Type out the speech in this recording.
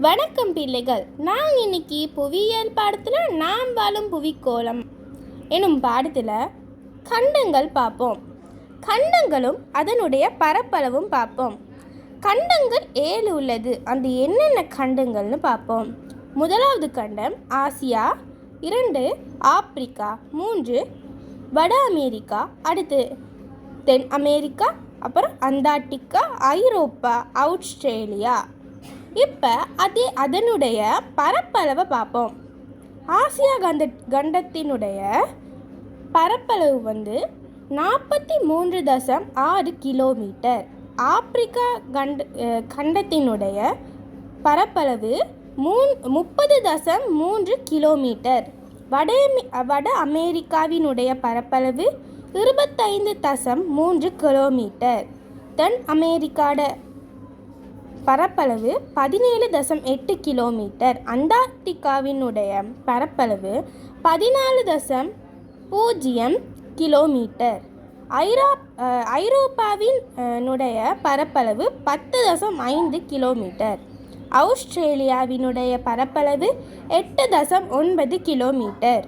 வணக்கம் பிள்ளைகள். நான் இன்னைக்கு புவியியல் பாடத்தில் நாம் வாழும் புவிக்கோளம் எனும் பாடத்தில் கண்டங்கள் பார்ப்போம். கண்டங்களும் அதனுடைய பரப்பளவும் பார்ப்போம். கண்டங்கள் ஏழு உள்ளது. அந்த என்னென்ன கண்டங்கள்னு பார்ப்போம். முதலாவது கண்டம் ஆசியா இரண்டு ஆப்பிரிக்கா மூன்று வட அமெரிக்கா அடுத்து தென் அமெரிக்கா அப்புறம் அந்தார்டிகா ஐரோப்பா ஆஸ்திரேலியா இப்போ அதே அதனுடைய பரப்பளவை பார்ப்போம். ஆசியா கண்ட கண்டத்தினுடைய பரப்பளவு வந்து நாற்பத்தி மூன்று தசம் ஆறு கிலோமீட்டர். ஆப்பிரிக்கா கண்ட கண்டத்தினுடைய பரப்பளவு மூன் முப்பது தசம் மூன்று கிலோமீட்டர். வட வட அமெரிக்காவினுடைய பரப்பளவு இருபத்தைந்து தசம் மூன்று கிலோமீட்டர். தென் அமெரிக்காட பரப்பளவு பதினேழு தசம் எட்டு கிலோமீட்டர். அண்டார்டிகாவினுடைய பரப்பளவு பதினாலு தசம் பூஜ்ஜியம் கிலோமீட்டர். ஐரா அஹ், ஐரோப்பாவின் னுடைய பரப்பளவு பத்து தசம் ஐந்து கிலோமீட்டர். ஆஸ்திரேலியாவினுடைய பரப்பளவு எட்டு தசம் ஒன்பது கிலோமீட்டர்.